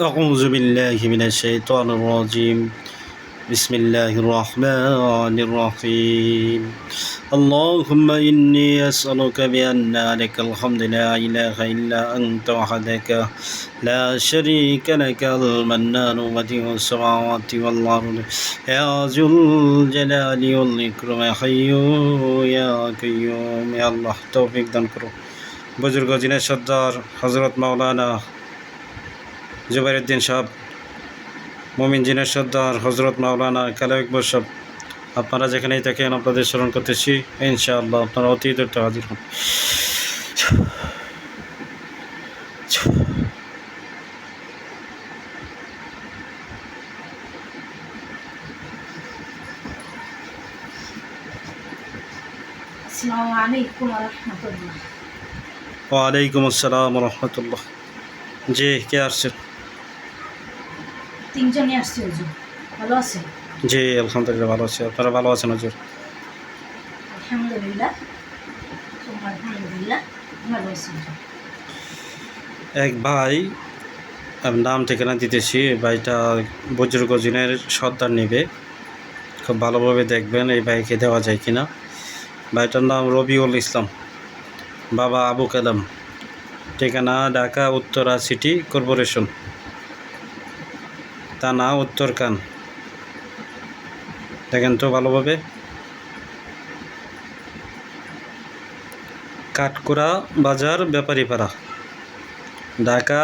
أعوذ بالله من الشيطان الرجيم. بسم الله الرحمن الرحيم. اللهم إني أسألك بأن لك الحمد لا إله إلا أنت وحدك لا شريك لك المنان ودي السماوات والأرض. يا ذو الجلال والإكرام حي يا قيوم يا الله توفيق دنكرو بزرگ جنة شدار حضرت مولانا জুবাইরুদ্দিন সাহেব মোমিন জিনের সর্দার হজরত মাওলানা কালা ইকবর সাহেব আপনারা যেখানেই থাকেন আপনাদের স্মরণ করতেছি। ইনশাআল্লাহ আপনারা অতি দ্রুত হাজির হন। ওয়ালাইকুম আসসালাম রহমতুল্লাহ। জি কে আসছেন? তিনজনই আসছে হুজুর। ভালো আছে? জি আলহামদুলিল্লাহ ভালো আছি। আপনারা ভালো আছেন হজুর? আলহামদুলিল্লাহ। আলহামদুলিল্লাহ ভালো আছি হুজুর। এক ভাই নাম ঠিকানা দিতেছি। ভাইটা বুজুর্গ জিনের সর্দার নেবে। খুব ভালোভাবে দেখবেন এই ভাইকে দেওয়া যায় কিনা। ভাইটার নাম রবিউল ইসলাম। বাবা আবু কালাম। ঠিকানা ঢাকা উত্তরা সিটি কর্পোরেশন। থানা উত্তরকান দেখেন তো ভালোভাবে। কাঠকুড়া বাজার ব্যাপারীপাড়া, ঢাকা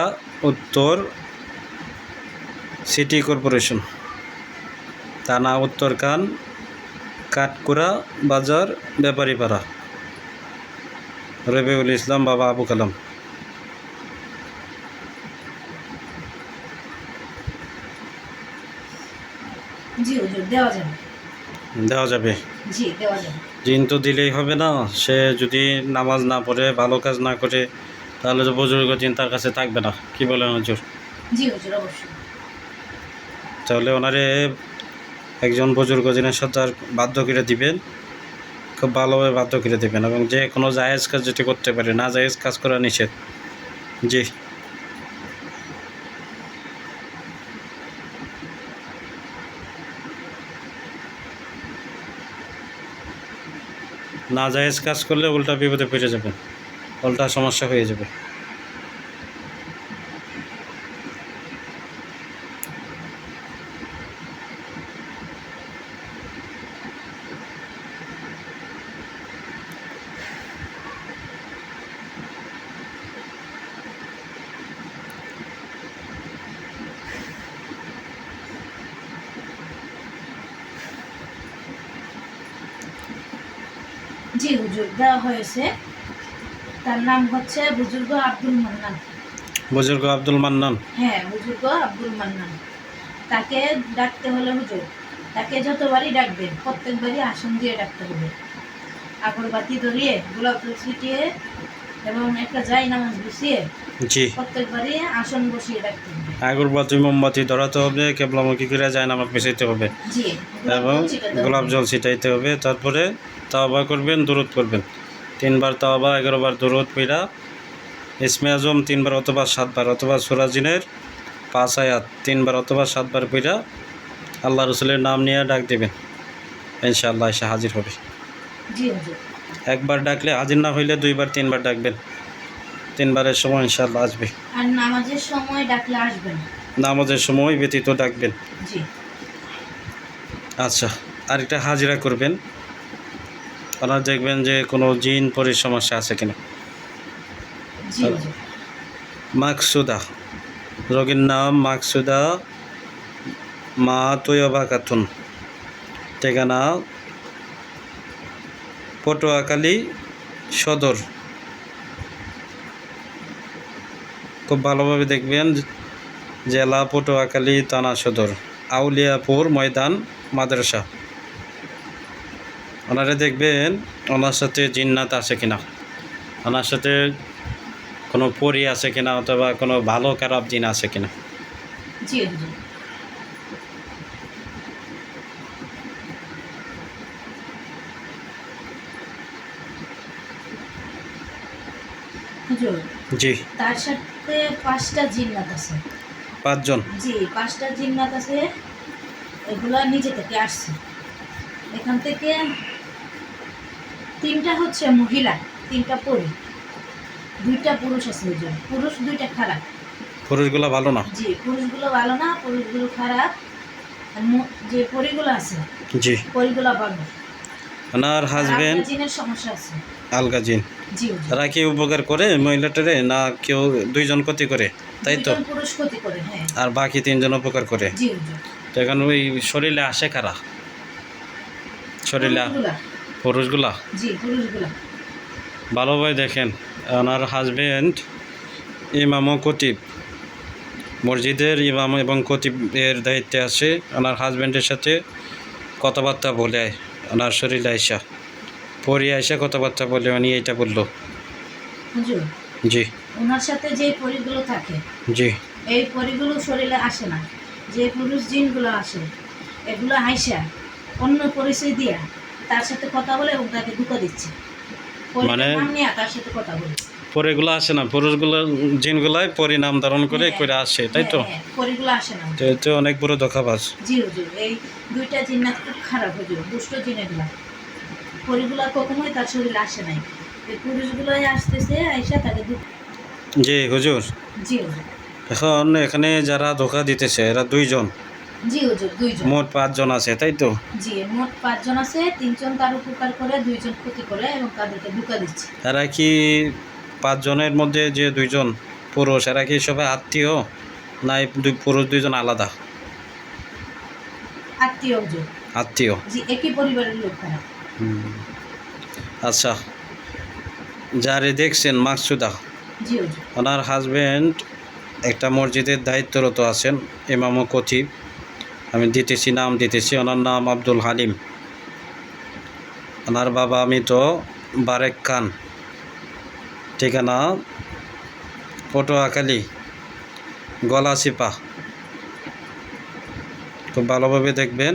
উত্তর সিটি কর্পোরেশন। থানা উত্তরকান কাঠকুড়া বাজার ব্যাপারীপাড়া। রবিউল ইসলাম বাবা আবু কালাম জি হুজুর দেওয়া যাবে? দেওয়া যাবে। জি দেওয়া যাবে। জিন তো দিলেই হবে না। সে যদি নামাজ না পড়ে ভালো কাজ না করে তাহলে তো বুজুর্গ জিন তার কাছে থাকবে না। কি বলেন হজুর? জি হুজুর অবশ্যই। তাহলে ওনারে একজন বুজুর্গ জিনের সাথে আর বাধ্য করে দিবেন। খুব ভালোভাবে বাধ্য করে দেবেন এবং যে কোনো জায়েজ কাজ যেটি করতে পারে না জায়েজ কাজ করা নিষেধ। জি। না জায়েজ কাজ করলে উল্টা বিপদে পড়ে যাবেন উল্টা সমস্যা হয়ে যাবে। জি হুজুর দেওয়া হয়েছে। তার নাম হচ্ছে বুজুর্গ আব্দুল মান্নান। বুজুর্গ আব্দুল মান্নান? হ্যাঁ বুজুর্গ আব্দুল মান্নান। তাকে ডাকতে হলে হুজুর তাকে যতবারই ডাকবেন প্রত্যেকবারই আসন দিয়ে ডাকতে হবে। আগরবাতি ধরিয়ে গোলাপ ছিটিয়ে এবং একটা যাই নামাজ বসিয়ে জি। প্রত্যেকবারই আসন বসিয়ে ডাকতে হবে। আগরবাতি মোমবাতি ধরাতে হবে কেবলামুখী করে যায় নামাজ মিশাইতে হবে। জি এবং। গোলাপ জল ছিটাইতে হবে তারপরে তাওবা করবেন দূরত করবেন। তিনবার তাওবা এগারোবার দূরত পইরা ইসমে আজম তিনবার অথবা সাতবার অথবা সুরাজিনের পাঁচ আয়াত তিনবার অথবা সাতবার পইরা আল্লাহ রসুলের নাম নিয়ে ডাক দেবেন। ইনশাআল্লাহ এসে হাজির হবে। জি একবার ডাকলে হাজির না হইলে দুইবার তিনবার ডাকবেন। তিনবারের সময় ইনশাআল্লাহ আসবে। আর নামাজের সময় ডাকলে আসবেন নামাজের সময় ব্যতীত ডাকবেন। জি। আচ্ছা আরেকটা হাজিরা করবেন। আপনারা দেখবেন যে কোনো জিন পরির সমস্যা আছে কিনা। মাকসুদা রোগীর নাম মাকসুদা মা তৈয়বা খাতুন ঠিকানা পটুয়াখালী সদর। খুব ভালোভাবে দেখবেন জেলা পটুয়াখালী থানা সদর, আউলিয়াপুর ময়দান মাদ্রাসা। ওনারা দেখবেন ওনার সাথে জিন্নাত আছে কিনা, ওনার সাথে কোনো পরি আছে কিনা অথবা কোনো ভালো খারাপ জিন আছে কিনা। জি জি। তার সাথে পাঁচটা জিন্নাত আছে। পাঁচজন? জি পাঁচটা জিন্নাত আছে। এগুলো নিচে থেকে আসছে। এখান থেকে তিনটা হচ্ছে মহিলা তিনটা পরি দুইটা পুরুষ আছে হুজুর পুরুষ দুইটা খারাপ। পুরুষগুলো ভালো না? জি পুরুষগুলো ভালো না পুরুষগুলো খারাপ। যে পরিগুলো আছে জি। পরিগুলো ভালো। ওনার হাজবেন্ড জিনের সমস্যা আছে। আলগা জিন জি হুজুর তারা কি উপকার করে মহিলাটারে না কেউ দুইজন ক্ষতি করে তাই তো? হ্যাঁ। আর বাকি তিনজন উপকার করে। তো এখন ওই শরীরে আসে কারা? শরীরে পুরুষগুলা। ভালোভাবে দেখেন ওনার হাজবেন্ড ইমাম ও কতিব মসজিদের ইমাম এবং কতিবের দায়িত্বে আছে ওনার হাজবেন্ডের সাথে কথাবার্তা বলে ওনার শরীরে আইসা। পরে আইসা কথাবার্তা বলে উনি এইটা বলল। জি। ওনার সাথে যে পরিগুলো থাকে জি। এই পরিগুলো শরীরে আসে না। যে পুরুষ জিনগুলো আসে এগুলো আইসা অন্য পরিচয় দিয়া তার সাথে কথা বলে এবং তাকে দুঃখ দিচ্ছে। মানে- তার সাথে কথা বলে। পরেগুলো আসে না পুরুষগুলো জিনগুলাই পরিণাম ধারণ করে হ্যাঁ। করে আসে তাই তো? হ্যাঁ, হ্যাঁ, পরিগুলো আসে না। তো অনেক বড় ধোকাবাজ জি হুজুর এই দুইটা জিন্নাত খুব খারাপ হুজুর দুষ্ট জিন এগুলা। পরিগুলা কখনোই তার শরীরে আসে নাই। এই পুরুষগুলোই আসতেছে আইসা তাকে জি হুজুর। জি হুজুর। এখন এখানে যারা ধোকা দিতেছে এরা দুইজন। জি হুজুর দুইজন। মোট পাঁচজন আছে তাই তো? জি মোট পাঁচজন আছে তিনজন তার উপকার করে দুইজন ক্ষতি করে এবং তাদেরকে ধোকা দিচ্ছে। এরা কি পাঁচজনের মধ্যে যে দুইজন পুরুষ এরা কি সবাই আত্মীয়? না দুই পুরুষ দুইজন আলাদা? আত্মীয় হুজুর। আত্মীয়। জি একই পরিবারের লোক তারা। আচ্ছা। যারে দেখছেন মাকসুদা ওনার হাজবেন্ড একটা মসজিদের দায়িত্বরত আছেন ইমাম ও কতিব। আমি দিতেছি নাম দিতেছি ওনার নাম আব্দুল হালিম। ওনার বাবা আমি তো বারেক খান। ঠিকানা পটুয়াখালী গলাচিপা। খুব ভালোভাবে দেখবেন।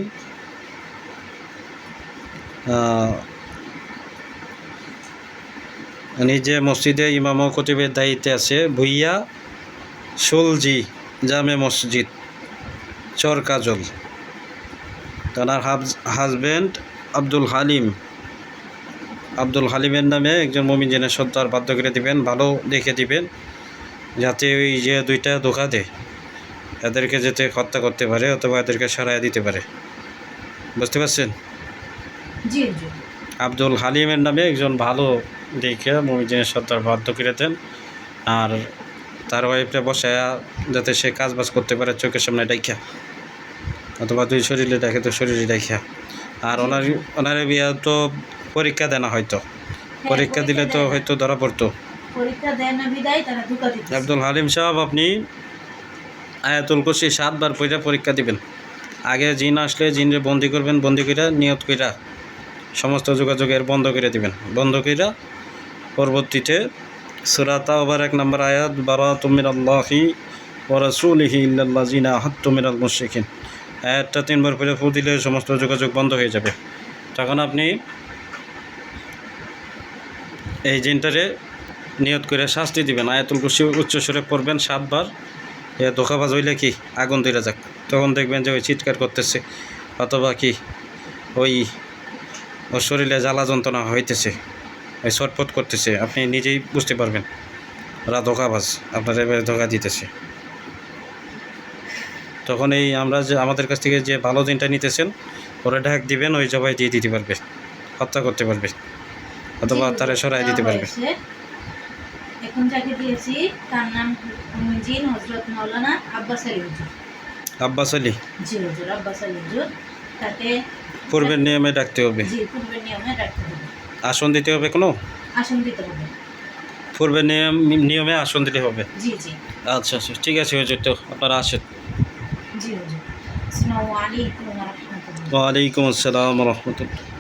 যে মসজিদে ইমাম কতিবের দায়িত্বে আছে, ভুইয়া সুলজি জামে মসজিদ চর কাজল তার হাজব্যান্ড আব্দুল হালিম। আব্দুল হালিমের নামে একজন মমিনজনের সত্তার বাধ্য করে দিবেন, ভালো দেখে দিবেন, যাতে ওই যে দুইটা ধোকা দেয়। এদেরকে যাতে হত্যা করতে পারে অথবা এদেরকে সরাইয়া দিতে পারে। বুঝতে পারছেন? জি আব্দুল হালিমের নামে একজন ভালো দেখে মমিজনের সর্দার বাধ্য করে দেন। আর তার ওয়াইফটা বসায়া যাতে সে কাজ বাজ করতে পারে চোখের সামনে ডাইখা অথবা দুই শরীরে ডাকে তো শরীরে ডাইখা আর ওনার ওনার বিয়া তো পরীক্ষা দেয় না হয়তো। হ্যাঁ, পরীক্ষা দিলে তো হয়তো ধরা পড়তো। আব্দুল হালিম সাহেব আপনি আয়াতুল কুসি সাতবার পয়টা পরীক্ষা দিবেন। আগে জিন আসলে জিনরে বন্দি করবেন বন্দি কইরা নিয়ত কইরা সমস্ত যোগাযোগের বন্ধ করে দিবেন। বন্ধ কইরা পরবর্তীতে সুরাতা ওবার এক নম্বর আয়াত বারা তুমির আল্লাহি ও রসুলিহি ইল্লাল্লাহ জিনা হাত তুমির আল মুশিকিন আয়াতটা তিনবার পরে ফু দিলে সমস্ত যোগাযোগ বন্ধ হয়ে যাবে। তখন আপনি এই জিনটারে নিয়ত করে শাস্তি দিবেন। আয়াতুল কুসি উচ্চ স্বরে পড়বেন সাতবার। এ ধোকাবাজ হইলে কি? আগুন ধরে যাক। তখন দেখবেন যে ওই চিৎকার করতেছে। অথবা কি? ওই ওর শরীরে জ্বালা যন্ত্রণা হইতেছে ছটফট করতেছে আপনি নিজেই বুঝতে পারবেন। ওরা ধোকাবাজ আপনার এবারে ধোকা দিতেছে। তখন এই আমরা যে আমাদের কাছ থেকে যে ভালো দিনটা নিতেছেন ওরা ঢাক দিবেন ওই জবাই দিয়ে দিতে পারবে হত্যা করতে পারবে অথবা তারা সরাই দিতে পারবে। এখন যাকে দিয়েছি তার নাম জিন হজরত মাওলানা আব্বাস আলী হুজুর। আব্বাস আলী? জি হুজুর আব্বাস আলী হুজুর তাকে পূর্বের নিয়মে ডাকতে হবে। জি পূর্বের নিয়মে রাখতে হবে। আসন দিতে হবে কোনো? আসন দিতে হবে। পূর্বের নিয়ম নিয়মে আসন দিতে হবে। জি জি। আচ্ছা আচ্ছা ঠিক আছে হুজুর তো আপনারা আসেন। জি হুজুর। আসসালামু আলাইকুম ওয়া রাহমাতুল্লাহ। ওয়ালাইকুম আসসালাম রহমতুল্লাহ।